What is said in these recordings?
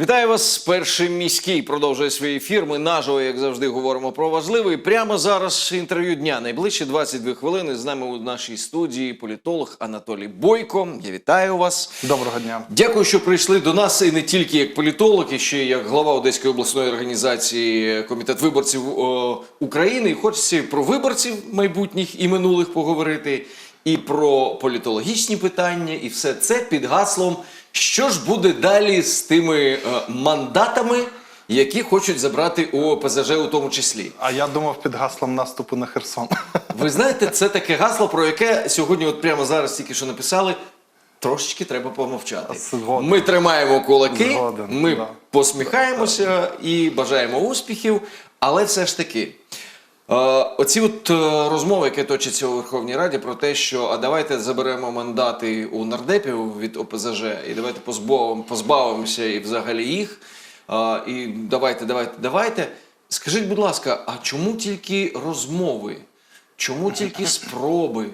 Вітаю вас. Перший міський продовжує свій ефір. Ми наживо, як завжди, говоримо про важливе. І прямо зараз інтерв'ю дня. Найближчі 22 хвилини з нами у нашій студії політолог Анатолій Бойко. Я вітаю вас. Доброго дня. Дякую, що прийшли до нас і не тільки як політолог, і ще як глава Одеської обласної організації Комітет виборців о, України. І хочеться про виборців майбутніх і минулих поговорити, і про політологічні питання, і все це під гаслом. Що ж буде далі з тими е, мандатами, які хочуть забрати у ОПЗЖ у тому числі? А я думав під гаслом наступу на Херсон. Ви знаєте, це таке гасло, про яке сьогодні, от прямо зараз тільки що написали. Трошечки треба помовчати. Згоден. Ми тримаємо кулаки, Згоден, ми да. посміхаємося і бажаємо успіхів, але все ж таки. Оці от е, розмови, які точаться у Верховній Раді, про те, що а давайте заберемо мандати у нардепів від ОПЗЖ, і давайте позбавимо, позбавимося і взагалі їх. і давайте, давайте, давайте. Скажіть, будь ласка, а чому тільки розмови? Чому тільки спроби?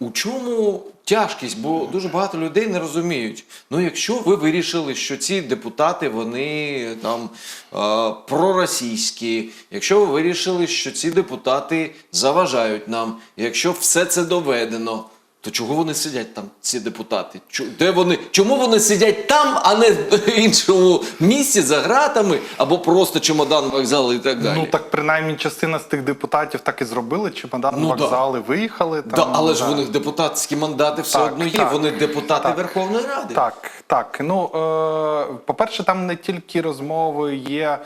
У чому тяжкість? Бо дуже багато людей не розуміють. Ну, якщо ви вирішили, що ці депутати вони там е, проросійські, якщо ви вирішили, що ці депутати заважають нам, якщо все це доведено. То чого вони сидять там, ці депутати? Де вони? Чому вони сидять там, а не в іншому місці за гратами, або просто чемодан вокзали і так далі? Ну так принаймні частина з тих депутатів так і зробили. Чемодан Ну, да. вокзали виїхали. Да, Там, але ж да. у них депутатські мандати все Так, одно є. так, вони депутати так. Верховної Ради. Так, так. Ну е, по-перше, там не тільки розмови є.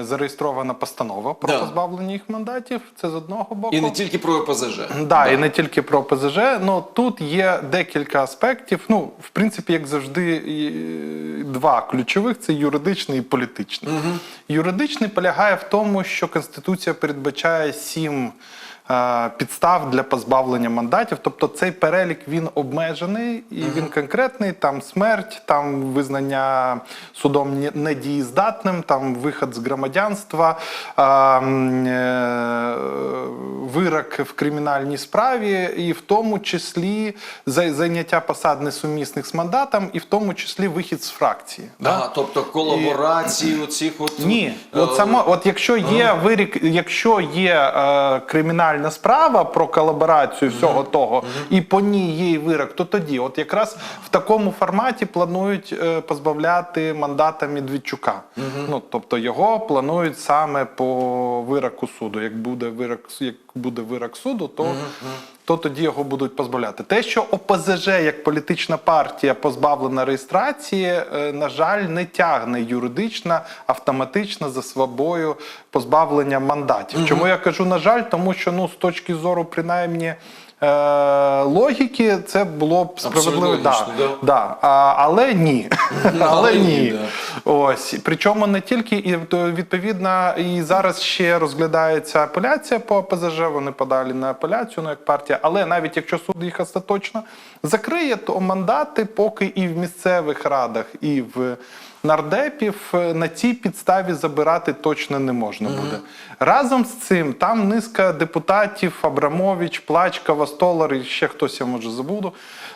Зареєстрована постанова про Да. позбавлення їх мандатів. Це з одного боку. І не тільки про ОПЗЖ. Да, і не тільки про ОПЗЖ. Ну тут є декілька аспектів. Ну, в принципі, як завжди, два ключових це юридичний і політичний. Юридичний полягає в тому, що Конституція передбачає сім. Е, Підстав для позбавлення мандатів, тобто цей перелік він обмежений і він конкретний. Там смерть, там визнання судом недієздатним, там виход з громадянства, е, е, вирок в кримінальній справі, і в тому числі зайняття посад несумісних з мандатом, і в тому числі вихід з фракції. Ага, тобто колаборації оцих от Ні, от само, от якщо є вирік, якщо є е, кримінальна справа про колаборацію всього того, і по ній є вирок, то тоді, от якраз в такому форматі планують е, позбавляти мандата Медведчука. Ну тобто його планують саме по вироку суду. Як буде вирок, як буде вирок суду, то. То тоді його будуть позбавляти. Те, що ОПЗЖ як політична партія позбавлена реєстрації, е, на жаль, не тягне юридично, автоматично за собою позбавлення мандатів. Чому я кажу на жаль? Тому що ну з точки зору, принаймні. Е, логіки це було б справедливо, да, логічно, да. да. А, але ні. але ні, да. Ось причому не тільки і відповідно, і зараз ще розглядається апеляція по ПЗЖ. Вони подалі на апеляцію, ну як партія. Але навіть якщо суд їх остаточно закриє, то мандати поки і в місцевих радах, і в нардепів е, на цій підставі забирати точно не можна буде. Разом з цим там низка депутатів Абрамович, Плачкова, Столар і ще хтось я може забуду.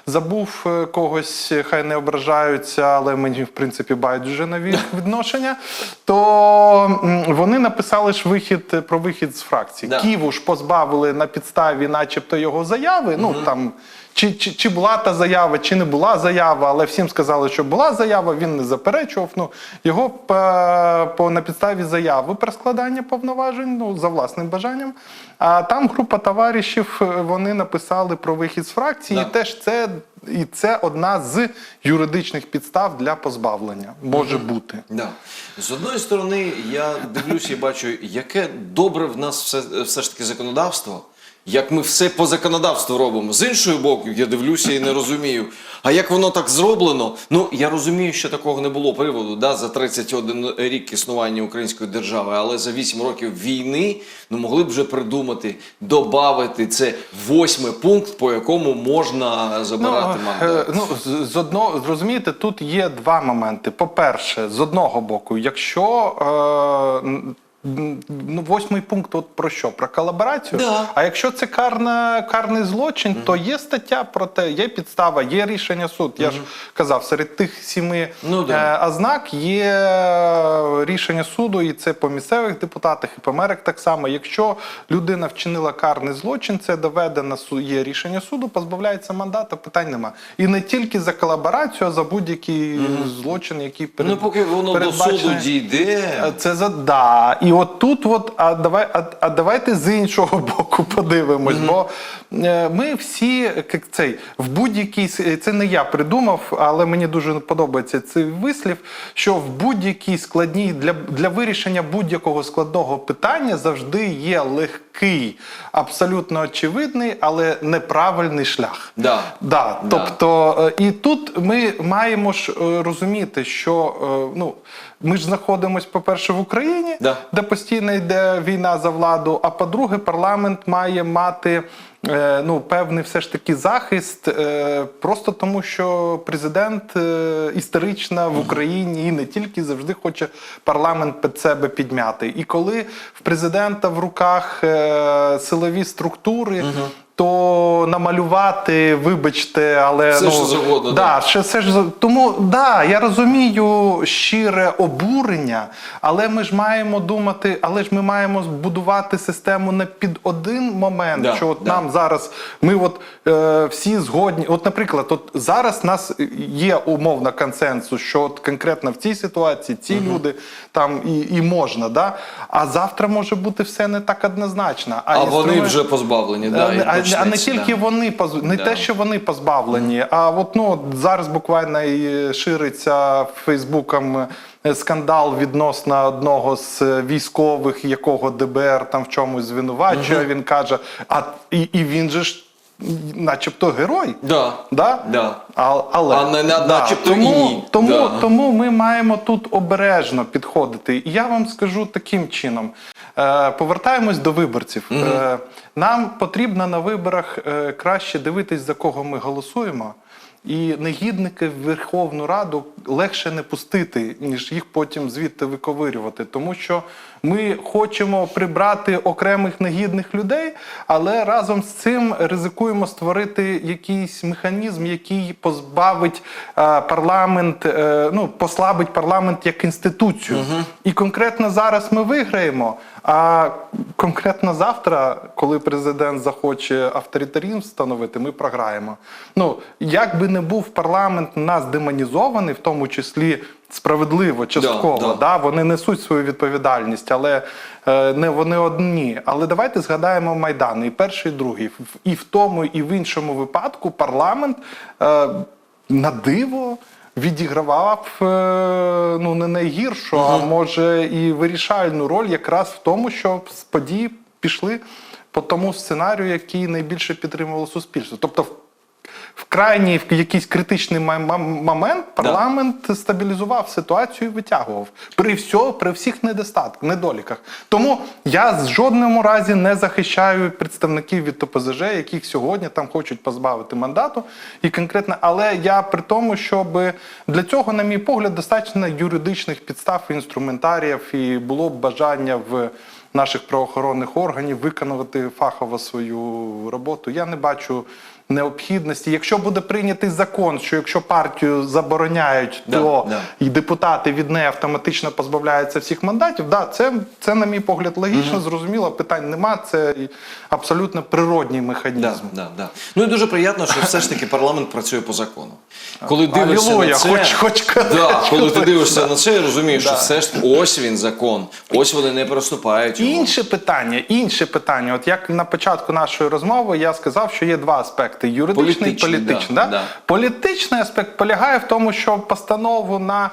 Забув е, когось, е, хай не ображаються, але мені в принципі байдуже на відношення. То вони написали ж вихід про вихід з фракції. Да. Ківу ж позбавили на підставі, начебто, його заяви. Ну там чи, чи, чи була та заява, чи не була заява, але всім сказали, що була заява, він не заперечував. Ну його по, по на підставі заяви про складання повноважень, ну за власним бажанням. А там група товаришів е, вони написали про вихід з фракції. Да. І теж це і це одна з юридичних підстав для позбавлення може бути. Да. З одної сторони, я дивлюся і бачу, яке добре в нас все, все ж таки законодавство. Як ми все по законодавству робимо. З іншої боку, я дивлюся і не розумію. А як воно так зроблено? Ну я розумію, що такого не було приводу да, за 31 рік існування української держави, але за 8 років війни ну могли б вже придумати, додати це восьмий пункт, по якому можна забирати е, мандат. ну, з, одного зрозумієте, тут є два моменти. По-перше, з одного боку, якщо е, ну, восьмий пункт от про що? Про колаборацію. Да. А якщо це карна, карний злочин, то є стаття про те, є підстава, є рішення суд. Я ж казав, серед тих сіми Ну, да. е, ознак є рішення суду, і це по місцевих депутатах, і по мерах так само. Якщо людина вчинила карний злочин, це доведено є рішення суду, позбавляється мандата, питань нема. І не тільки за колаборацію, а за будь-який злочин, який перед, Ну, поки воно до суду дійде. Е, Це за да. І от тут, от, а давай, а, а давайте з іншого боку подивимось. Бо е, ми всі як цей в будь-якій це не я придумав, але мені дуже подобається цей вислів. Що в будь-якій складній для, для вирішення будь-якого складного питання завжди є легкий, абсолютно очевидний, але неправильний шлях. Да. Да, Да. тобто, е, і тут ми маємо ж е, розуміти, що е, ну ми ж знаходимося, по-перше, в Україні, Да. де постійно йде війна за владу. А по-друге, парламент має мати. е, Ну, певний все ж таки захист, е, просто тому, що президент е, історично в Україні і не тільки завжди хоче парламент під себе підмяти. І коли в президента в руках силові структури, то намалювати, вибачте, але Все, ну, що завгодно, Да, ще все ж тому да, я розумію щире обурення, але ми ж маємо думати, але ж ми маємо збудувати систему не під один момент. Да, що от да. нам зараз ми от е, всі згодні. От, наприклад, от зараз нас є умовно консенсус, що от конкретно в цій ситуації ці люди там і, і можна, да? а завтра може бути все не так однозначно. А вони вже позбавлені. Да, а, і а, не тільки да. вони поз... не Да. те, що вони позбавлені, а от ну зараз буквально і шириться Фейсбуком е, скандал відносно одного з е, військових, якого ДБР там в чомусь звинувачує. Він каже: а і, і він же ж, начебто, герой. Да. Да? Да. А, але А не- не- начебто і тому, ні. Тому, Да. тому ми маємо тут обережно підходити. І я вам скажу таким чином: повертаємось до виборців. Е, нам потрібно на виборах е, краще дивитись, за кого ми голосуємо. І негідники в Верховну Раду легше не пустити, ніж їх потім звідти виковирювати. Тому що ми хочемо прибрати окремих негідних людей, але разом з цим ризикуємо створити якийсь механізм, який позбавить е, парламент, е, ну послабить парламент як інституцію. І конкретно зараз ми виграємо. А конкретно завтра, коли президент захоче авторитарізм встановити, ми програємо. Ну як би не був парламент у нас демонізований, в тому числі справедливо, частково, да. да, вони несуть свою відповідальність, але е, не вони одні. Але давайте згадаємо Майдан, і перший, і другий. І в тому, і в іншому випадку парламент е, на диво. Відігравав е, ну не найгіршу, а може і вирішальну роль якраз в тому, щоб події пішли по тому сценарію, який найбільше підтримувало суспільство. Тобто, в- крайній в якийсь критичний момент парламент стабілізував ситуацію і витягував при всьо, при всіх недостатках, недоліках. Тому я в жодному разі не захищаю представників від ОПЗЖ, яких сьогодні там хочуть позбавити мандату. І конкретно, але я при тому, щоб для цього, на мій погляд, достатньо юридичних підстав і інструментаріїв, і було б бажання в наших правоохоронних органів виконувати фахово свою роботу. Я не бачу необхідності. Якщо буде прийнятий закон, що якщо партію забороняють, Да, то да. і депутати від неї автоматично позбавляються всіх мандатів. Да, це, це на мій погляд логічно, зрозуміло, питань нема. Це абсолютно природній механізм. Да, да, да. Ну і дуже приємно, що все ж таки парламент працює по закону. Коли дивишся Алілуя, на це, хоч- хоч да, коли ти дивишся на це, розумієш, що Да. все ж ось він закон, ось вони не переступають його. Інше питання, інше питання. От як на початку нашої розмови я сказав, що є два аспекти: юридичний і Політичний, політичний. да, Да, да. Політичний аспект полягає в тому, що постанову на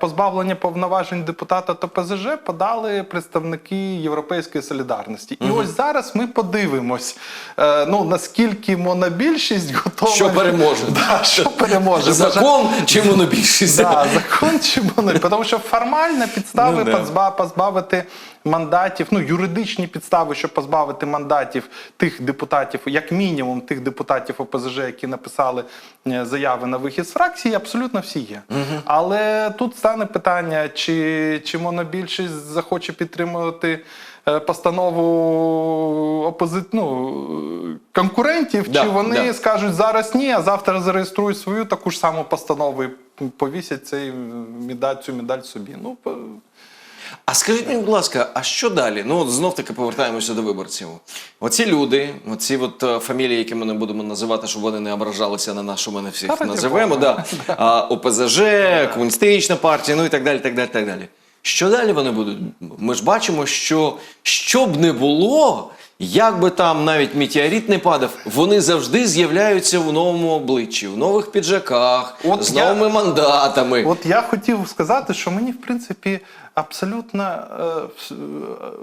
позбавлення повноважень депутата ТПЗЖ подали представники Європейської солідарності. І ось зараз ми подивимось, е, ну наскільки монобільшість готова Що переможе? Да, що переможе Закон чи монобільшість? Да, закон чи вони? Тому що формальна підстави Ну, да. позбавити мандатів, ну юридичні підстави, щоб позбавити мандатів тих депутатів, як мінімум тих депутатів ОПЗЖ, які написали е, заяви на вихід з фракції, абсолютно всі є. Але Але тут стане питання, чи, чи монобільшість захоче підтримувати е, постанову опози... ну, конкурентів, Да, чи вони да. скажуть зараз ні, а завтра зареєструють свою таку ж саму постанову і повісять цей медаль, цю медаль собі. Ну, А скажіть мені, будь ласка, а що далі? Ну, от знов таки повертаємося до виборців. Оці люди, оці от е, фамілії, які ми не будемо називати, щоб вони не ображалися на нас, що ми не всіх Та раді називемо. Да. А, ОПЗЖ, комуністична партія, ну і так далі, так далі, так далі. Що далі вони будуть? Ми ж бачимо, що що б не було, як би там навіть метеорит не падав, вони завжди з'являються в новому обличчі, в нових піджаках, От з я- новими мандатами. От я хотів сказати, що мені, в принципі, абсолютно е, е,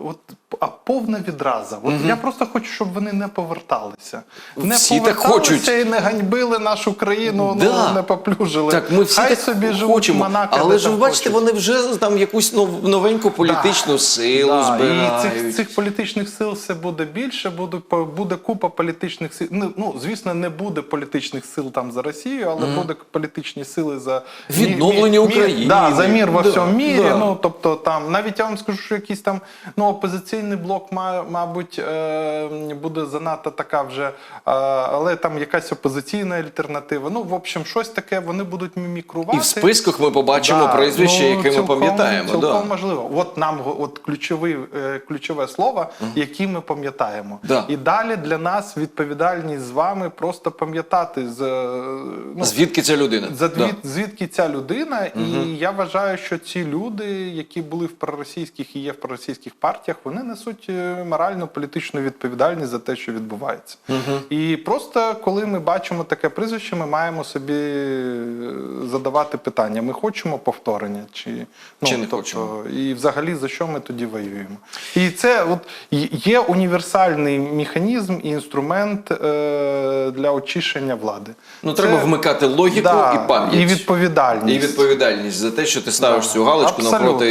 от, а повна відраза. От я просто хочу, щоб вони не поверталися. Не Всі так хочуть. і не ганьбили нашу країну, Да. ну, не поплюжили. Так, ми всі Хай так собі живуть хочемо. Монако, але ж ви бачите, хочуть. вони вже там якусь нов- новеньку політичну Да, силу да, збирають. І цих, цих політичних сил все буде більше, буде, буде купа політичних сил. Ну, ну, звісно, не буде політичних сил там за Росію, але буде політичні сили за мі- Відновлення мі- України. Да, за мір во Да, всьому мірі. да. Ну, тобто, там, навіть я вам скажу, що якийсь там ну, опозиційний блок, мабуть, е, буде занадто така вже, е, але там якась опозиційна альтернатива. Ну, в общем, щось таке вони будуть мімікрувати. І в списках ми побачимо прізвища, ну, яке ми пам'ятаємо. Цілком Да. можливо. От нам от ключовий, е, ключове слово, яке ми пам'ятаємо. Да. І далі для нас відповідальність з вами просто пам'ятати з ну, Звідки ця людина? за Да. звідки ця людина, і я вважаю, що ці люди, які були в проросійських і є в проросійських партіях, вони несуть е, моральну політичну відповідальність за те, що відбувається. І просто коли ми бачимо таке прізвище, ми маємо собі е, задавати питання: ми хочемо повторення, чи, ну, Чи не тобто, хочемо? і взагалі за що ми тоді воюємо? І це от є універсальний механізм і інструмент е, для очищення влади. Ну, Це- треба вмикати логіку Да, і пам'ять. І відповідальність. І відповідальність за те, що ти ставиш цю галочку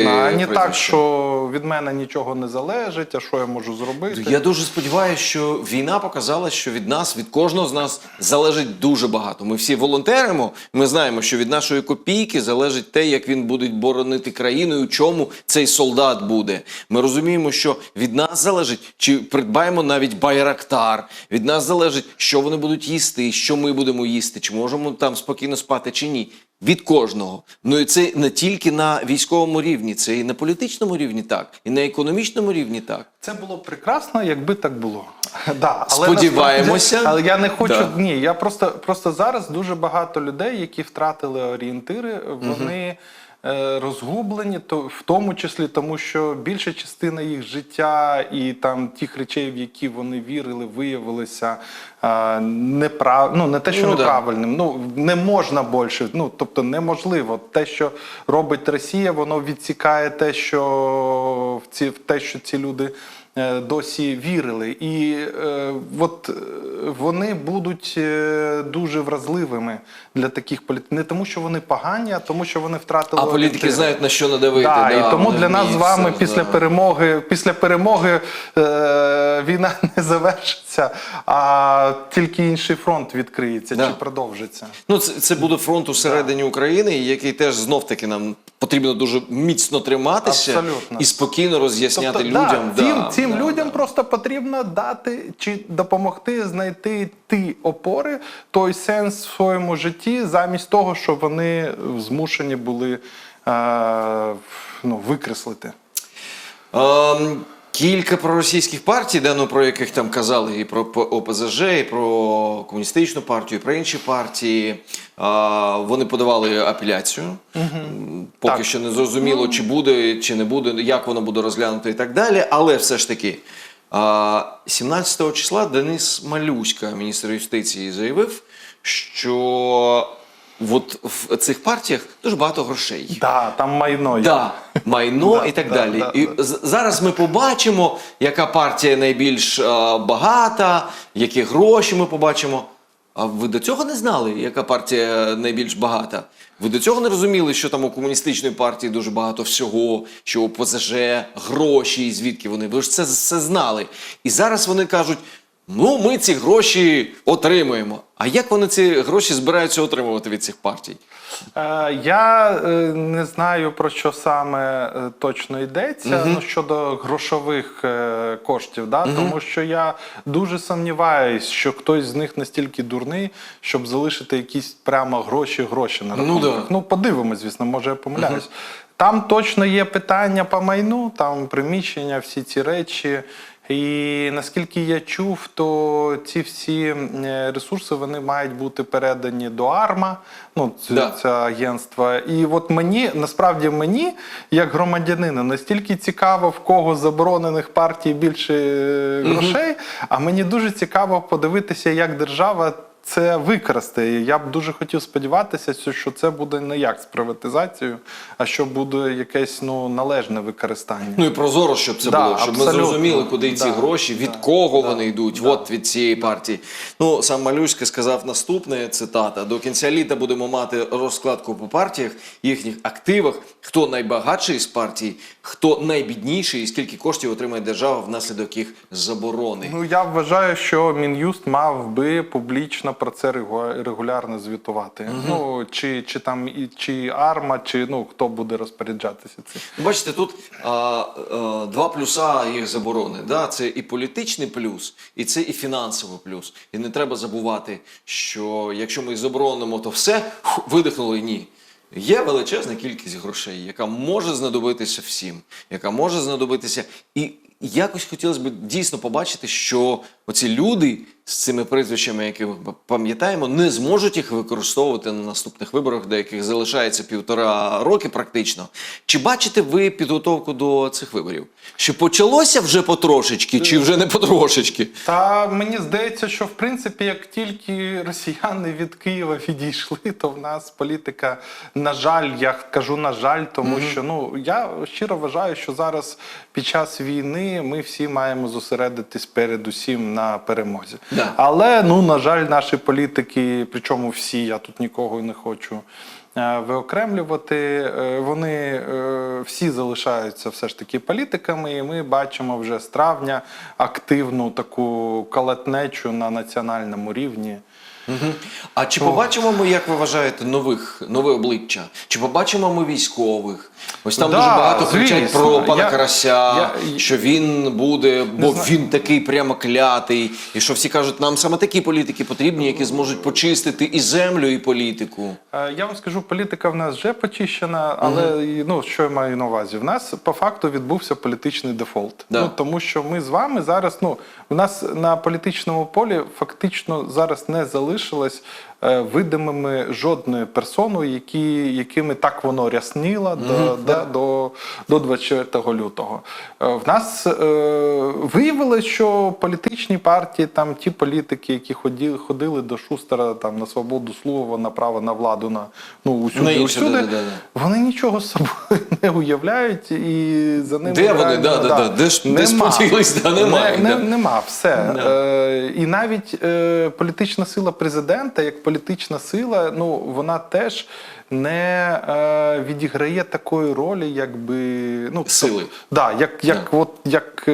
навпроти. А не так, що від мене нічого не залежить, а що я можу зробити. Я дуже сподіваюся, що війна показала, що від нас, від кожного з нас залежить дуже багато. Ми всі волонтеримо. Ми знаємо, що від нашої копійки залежить те, як він буде боронити країну, і у чому цей солдат буде. Ми розуміємо, що від нас залежить, чи придбаємо навіть байрактар. Від нас залежить, що вони будуть їсти, що ми будемо їсти, чи можемо там спокійно спати, чи ні. Від кожного. Ну і це не тільки на військовому рівні, це і на політичному рівні так, і на економічному рівні так. Це було б прекрасно, якби так було. Да, але Сподіваємося. Але я не хочу. Да. Ні, я просто, просто зараз дуже багато людей, які втратили орієнтири, вони. е, Розгублені, то в тому числі тому, що більша частина їх життя і там тих речей, в які вони вірили, виявилися е, неправ... ну, не те, що Ну, да. Ну не можна більше. Ну тобто неможливо. Те, що робить Росія, воно відсікає те, що в ці в те, що ці люди е, досі вірили. І е, от е, вони будуть е, дуже вразливими для таких політиків. Не тому, що вони погані, а тому, що вони втратили. А політики орієнтири. знають на що надавити. Да, да, і тому для нас з вами все, після да. перемоги, після перемоги е, війна не завершиться, а тільки інший фронт відкриється Да. чи продовжиться. Ну, це, це буде фронт усередині України, який теж знов таки нам потрібно дуже міцно триматися Абсолютно. і спокійно роз'ясняти Тобто, людям. да, да, цим да, людям да. просто потрібно дати чи допомогти знайти ті опори, той сенс в своєму житті, замість того, що вони змушені були е, ну, викреслити. Ем, Кілька проросійських партій, да, ну, про яких там казали, і про ОПЗЖ, і про комуністичну партію, і про інші партії. а, вони подавали апеляцію. М, Поки Так. що не зрозуміло, чи буде, чи не буде, як воно буде розглянуто і так далі. Але все ж таки, а, 17 числа Денис Малюська, міністр юстиції, заявив, що от в цих партіях дуже багато грошей. Да, там майно є. Да, майно і так далі. і з- зараз ми побачимо, яка партія найбільш е, багата, які гроші ми побачимо. А ви до цього не знали, яка партія найбільш багата? Ви до цього не розуміли, що там у комуністичної партії дуже багато всього, що у ПЗЖ гроші, і звідки вони? Ви ж це все знали. І зараз вони кажуть: Ну, ми ці гроші отримуємо. А як вони ці гроші збираються отримувати від цих партій? Е, Я е, не знаю про що саме е, точно йдеться ну, щодо грошових коштів, да? тому що я дуже сумніваюсь, що хтось з них настільки дурний, щоб залишити якісь прямо гроші, гроші на Ну, да. Ну, подивимось, звісно, може я помиляюсь. Там точно є питання по майну, там приміщення, всі ці речі. І наскільки я чув, то ці всі е, ресурси вони мають бути передані до АРМА, ну це, Да. це агентство. І от мені насправді мені, як громадянину, настільки цікаво, в кого заборонених партій більше грошей. грошей, а мені дуже цікаво подивитися, як держава. Це використає. Я б дуже хотів сподіватися, що це буде не як з приватизацією, а що буде якесь ну належне використання. Ну і прозоро, щоб це Да, було, щоб ми зрозуміли, куди ці Да, гроші, від да, кого да, вони йдуть. да. От від цієї партії. Ну сам Малюська сказав наступне цитата: до кінця літа будемо мати розкладку по партіях, їхніх активах, хто найбагатший з партій, хто найбідніший, і скільки коштів отримає держава внаслідок їх заборони. Ну я вважаю, що мін'юст мав би публічно про це регулярно звітувати. Ну чи, чи там і чи арма, чи ну хто буде розпоряджатися цим. Бачите, тут а, а, два плюса їх заборони. Да? Це і політичний плюс, і це і фінансовий плюс. І не треба забувати, що якщо ми їх заборонимо, то все видихнули ні. Є величезна кількість грошей, яка може знадобитися всім, яка може знадобитися. І якось хотілося б дійсно побачити, що оці люди з цими прізвищами, які ми пам'ятаємо, не зможуть їх використовувати на наступних виборах, до яких залишається півтора роки практично. Чи бачите ви підготовку до цих виборів? Чи почалося вже потрошечки, чи вже не потрошечки? Та мені здається, що в принципі, як тільки росіяни від Києва відійшли, то в нас політика, на жаль, я кажу на жаль, тому що ну я щиро вважаю, що зараз під час війни ми всі маємо зосередитись передусім на перемозі. Але ну на жаль, наші політики, причому всі, я тут нікого не хочу. е, Виокремлювати, е, вони е, всі залишаються все ж таки політиками, і ми бачимо вже з травня активну таку калатнечу на національному рівні. Мгм. А чи побачимо ми, як ви вважаєте, нових нове обличчя? Чи побачимо ми військових? Ось там Да, дуже багато кричать про пана Я- Карася, я- що він буде, бо знаю. він такий прямо клятий, і що всі кажуть, нам саме такі політики потрібні, які зможуть почистити і землю, і політику. Е, Я вам скажу, політика в нас вже почищена, але і, ну що я маю на увазі? В нас по факту відбувся політичний дефолт. Да. Ну тому що ми з вами зараз. Ну в нас на політичному полі фактично зараз не залишилось е, видимими жодної персони, які, якими так воно рясніло до, да, до, до 24 лютого. Е, В нас е, виявилось, що політичні партії, там ті політики, які ходили, ходили до Шустера там на свободу слова, на право на владу, на ну усюди, На інше, усюди, да-да-да. вони нічого з собою не уявляють, і за ними Де вони? Да, да, да. Де ж- де споділись? Да, немає, Не, да. нема все. Да. Е, і навіть е, політична сила президента, як політична сила, ну вона теж не е, відіграє такої ролі, якби ну Сили. Да, як, як, от, як, е,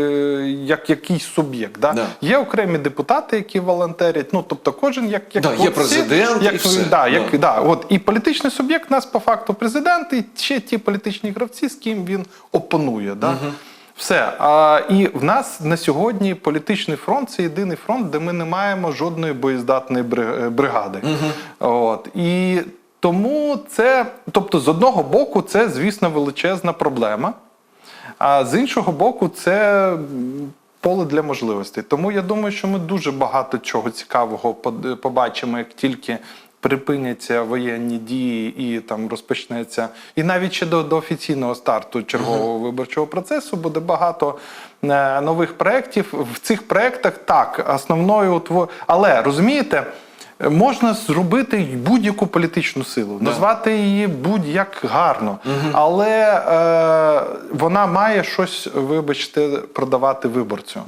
як якийсь суб'єкт. Да? Да. Є окремі депутати, які волонтерять. Ну тобто, кожен як, як Да, от є президент як, і все. Да, як, Да. от, і політичний суб'єкт у нас по факту президент, і ще ті політичні гравці, з ким він опонує. Да? Все. А, і в нас на сьогодні політичний фронт це єдиний фронт, де ми не маємо жодної боєздатної бри- бригади. От. І тому це, тобто, з одного боку, це, звісно, величезна проблема. А з іншого боку, це поле для можливостей. Тому я думаю, що ми дуже багато чого цікавого побачимо, як тільки припиняться воєнні дії і там розпочнеться, і навіть ще до, до офіційного старту чергового виборчого процесу буде багато е, нових проєктів. В цих проєктах так, основною утво- але розумієте. Можна зробити будь-яку політичну силу, назвати її будь-як гарно, але е, вона має щось, вибачте, продавати виборцю.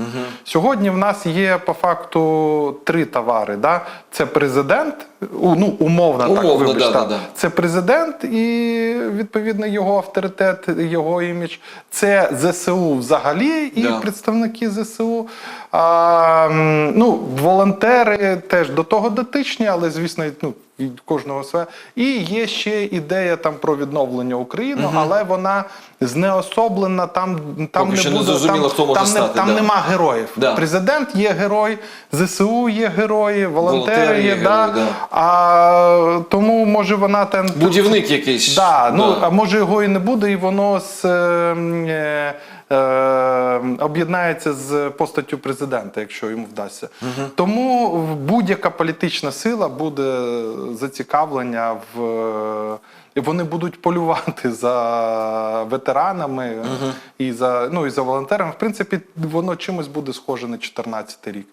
Сьогодні в нас є по факту три товари. Да? Це президент, ну умовно, так вибач, да, да, да. Це президент і відповідно його авторитет, його імідж. Це ЗСУ взагалі і Да. представники ЗСУ. А, ну, волонтери теж до того дотичні, але звісно, ну. Кожного своє. І є ще ідея там про відновлення України, але вона знеособлена. Там там Поки не що не там, хто може там, стати, не, там да. нема героїв. Да. Президент є герой, ЗСУ є герої, волонтери, Волонтери є є. да. герої, да. А тому може вона там Будівник якийсь. Да, ну Да. а може його і не буде, і воно з, е, е, е, об'єднається з постаттю президента, якщо йому вдасться. Тому будь-яка політична сила буде зацікавлення в. І вони будуть полювати за ветеранами і за ну і за волонтерами. В принципі, воно чимось буде схоже на 14 рік.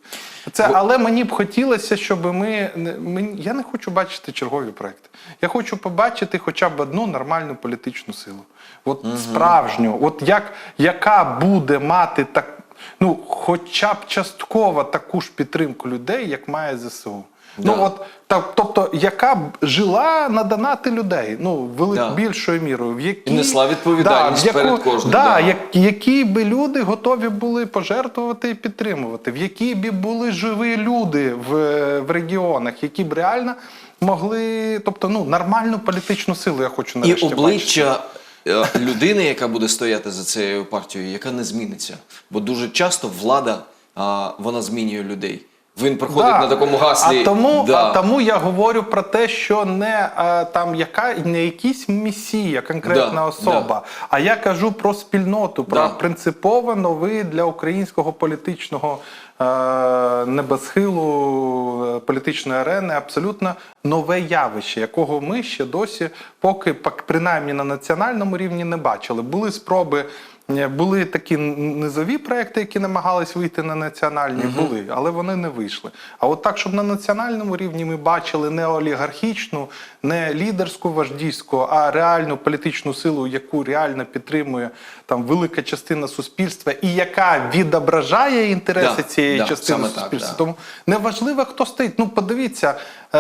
Це але мені б хотілося, щоб ми мені- я не хочу бачити чергові проекти. Я хочу побачити хоча б одну нормальну політичну силу. От справжню, от як яка буде мати так, ну хоча б частково таку ж підтримку людей, як має ЗСУ. Да. Ну от так, тобто, яка б жила на донати людей, ну велик, Да. більшою мірою, в якій І несла відповідальність в яку- перед кожним, Да, да. як, які би люди готові були пожертвувати і підтримувати, в які б були живі люди в, в регіонах, які б реально могли, тобто ну нормальну політичну силу я хочу нарешті бачити. обличчя е, людини, яка буде стояти за цією партією, яка не зміниться. Бо дуже часто влада а, вона змінює людей. Він приходить Да. на такому гаслі. А тому, да. а тому я говорю про те, що не а, там яка не якийсь месія, конкретна Да, особа, а я кажу про спільноту, про Да. принципово новий для українського політичного е, небосхилу, е, політичної арени абсолютно нове явище, якого ми ще досі, поки принаймні на національному рівні не бачили. Були спроби. Е, Були такі низові проекти, які намагались вийти на національні, були, але вони не вийшли. А от так, щоб на національному рівні ми бачили не олігархічну, не лідерську вождійську, а реальну політичну силу, яку реально підтримує там велика частина суспільства, і яка відображає інтереси Да, цієї да, частини саме так, суспільства. да. Тому неважливо, хто стоїть. Ну, подивіться е,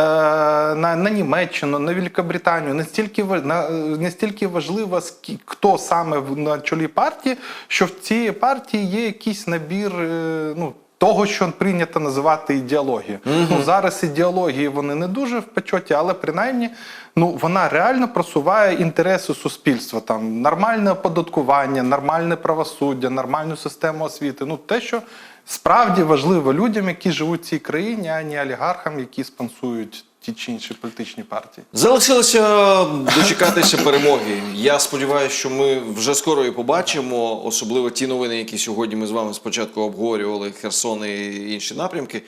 на, на Німеччину, на Великобританію. Не стільки ва- на, не стільки важливо, хто саме на чолі партії, що в цій партії є якийсь набір. е, ну, того, що прийнято називати ідеологією. Ну, зараз ідеології вони не дуже в почоті, але принаймні ну, вона реально просуває інтереси суспільства. Там нормальне оподаткування, нормальне правосуддя, нормальну систему освіти. Ну, те, що справді важливо людям, які живуть в цій країні, а не олігархам, які спонсують ті чи інші політичні партії. Залишилося дочекатися перемоги. Я сподіваюся, що ми вже скоро її побачимо. Особливо ті новини, які сьогодні ми з вами спочатку обговорювали Херсон і інші напрямки.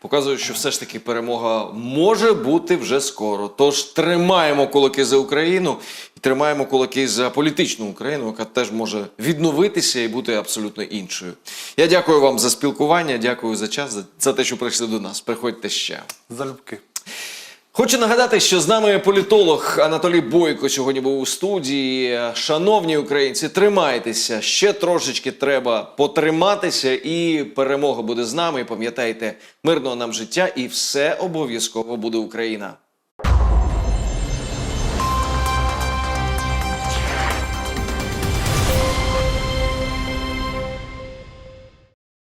Показують, що все ж таки перемога може бути вже скоро. Тож тримаємо кулаки за Україну і тримаємо кулаки за політичну Україну, яка теж може відновитися і бути абсолютно іншою. Я дякую вам за спілкування, дякую за час, за- за те, що прийшли до нас. Приходьте ще. Залюбки. Хочу нагадати, що з нами політолог Анатолій Бойко сьогодні був у студії. Шановні українці, тримайтеся. Ще трошечки треба потриматися, і перемога буде з нами. Пам'ятайте, мирного нам життя, і все обов'язково буде Україна.